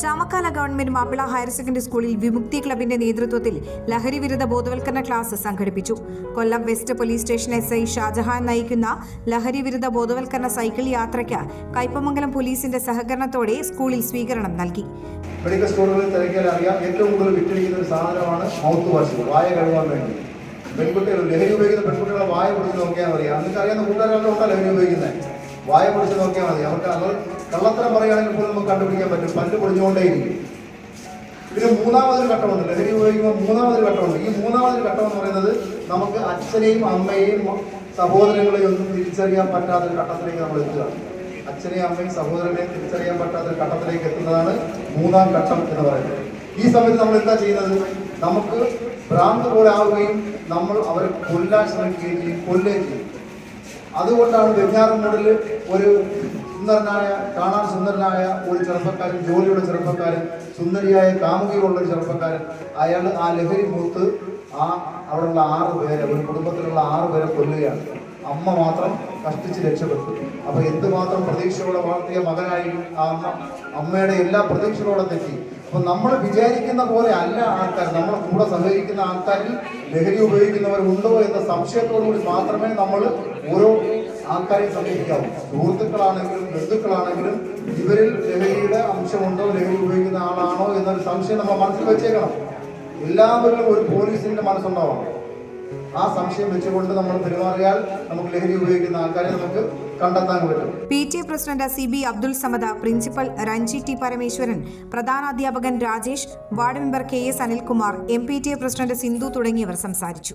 Chamakkala government Mappila higher secondary സ്കൂളിൽ വിമുക്തി ക്ലബിന്റെ നേതൃത്വത്തിൽ ലഹരി വിരുദ്ധ ബോധവൽക്കരണ ക്ലാസ് സംഘടിപ്പിച്ചു. Kollam west police station S I Shajahan നയിക്കുന്ന ലഹരി വിരുദ്ധ ബോധവൽക്കരണ സൈക്കിൾ യാത്രയ്ക്ക് കൈപ്പമംഗലം പോലീസിന്റെ സഹകരണത്തോടെ സ്കൂളിൽ സ്വീകരണം നൽകി. അറിയാം. ഏറ്റവും കൂടുതൽ വായ വേണ്ടി. പെൺകുട്ടികൾ ലഹരി ഉപയോഗിക്കുന്ന പെൺകുട്ടികളെ വായ പൊടിച്ച് നോക്കിയാൽ മതി നിങ്ങൾക്ക് അറിയാവുന്ന കൂട്ടുകാരെല്ലാം ലഹരി ഉപയോഗിക്കുന്നത് വായ പൊടിച്ച് നോക്കിയാൽ മതി. അവർക്ക് അവർ കള്ളത്തരം പറയുകയാണെങ്കിൽ പോലും നമുക്ക് കണ്ടുപിടിക്കാൻ പറ്റും. പല്ല് പൊടിഞ്ഞുകൊണ്ടേയിരിക്കും പിന്നെ മൂന്നാമതൊരു ഘട്ടമുണ്ട് ലഹരി ഉപയോഗിക്കുമ്പോൾ മൂന്നാമതൊരു ഘട്ടമുണ്ട് ഈ മൂന്നാമതൊരു ഘട്ടം എന്ന് പറയുന്നത് നമുക്ക് അച്ഛനെയും അമ്മയെയും സഹോദരങ്ങളെയും ഒന്നും തിരിച്ചറിയാൻ പറ്റാത്തൊരു ഘട്ടത്തിലേക്ക് നമ്മൾ എത്തുക അച്ഛനെയും അമ്മയും സഹോദരനെയും തിരിച്ചറിയാൻ പറ്റാത്തൊരു ഘട്ടത്തിലേക്ക് എത്തുന്നതാണ് മൂന്നാം ഘട്ടം എന്ന് പറയുന്നത്. ഈ സമയത്ത് നമ്മൾ എന്താ ചെയ്യുന്നത്? നമുക്ക് ഭ്രാന്ത് പോലെ ആവുകയും നമ്മൾ അവരെ കൊല്ലാൻ ശ്രമിക്കുകയും ചെയ്യും. കൊല്ലുകയും ചെയ്യും. അതുകൊണ്ടാണ് വെഞ്ഞാറമ്മൂടിൽ ഒരു സുന്ദരനായ കാണാൻ സുന്ദരനായ ഒരു ചെറുപ്പക്കാരൻ ജോലിയുള്ള ചെറുപ്പക്കാരൻ സുന്ദരിയായ കാമുകിയുള്ള ഒരു ചെറുപ്പക്കാരൻ അയാൾ ആ ലഹരി മൂത്ത് ആ അവിടെയുള്ള ആറ് പേരെ ഒരു കുടുംബത്തിലുള്ള ആറ് പേരെ കൊല്ലുകയാണ്. അമ്മ മാത്രം കഷ്ടിച്ച് രക്ഷപ്പെട്ടു. അപ്പൊ എന്തുമാത്രം പ്രതീക്ഷയോടെ വളർത്തിയ മകനായി ആ അമ്മ? അമ്മയുടെ എല്ലാ പ്രതീക്ഷകളോടെ തെറ്റി. അപ്പൊ നമ്മൾ വിചാരിക്കുന്ന പോലെ അല്ല ആൾക്കാർ. നമ്മളെ കൂടെ സഹകരിക്കുന്ന ആൾക്കാരിൽ ലഹരി ഉപയോഗിക്കുന്നവരുണ്ടോ എന്ന സംശയത്തോടുകൂടി മാത്രമേ നമ്മൾ ഓരോ ആൾക്കാരെയും സമീപിക്കാവൂ സുഹൃത്തുക്കളാണെങ്കിലും ബന്ധുക്കളാണെങ്കിലും ഇവരിൽ ലഹരിയുടെ അംശമുണ്ടോ ലഹരി ഉപയോഗിക്കുന്ന ആളാണോ എന്നൊരു സംശയം നമ്മൾ മനസ്സിൽ വെച്ചേക്കണം. എല്ലാവരിലും ഒരു പോലീസിന്റെ മനസ്സുണ്ടാവണം. ആ സംശയം വെച്ചുകൊണ്ട് നമ്മൾ പെരുമാറിയാൽ നമുക്ക് ലഹരി ഉപയോഗിക്കുന്ന ആൾക്കാരെ നമുക്ക് P T president C B Abdul Samad principal Ranji T Parameswaran പ്രധാനാധ്യാപകൻ Rajesh ward member K S Anilkumar M P T A president Sindhu തുടങ്ങിയവർ സംസാരിച്ചു.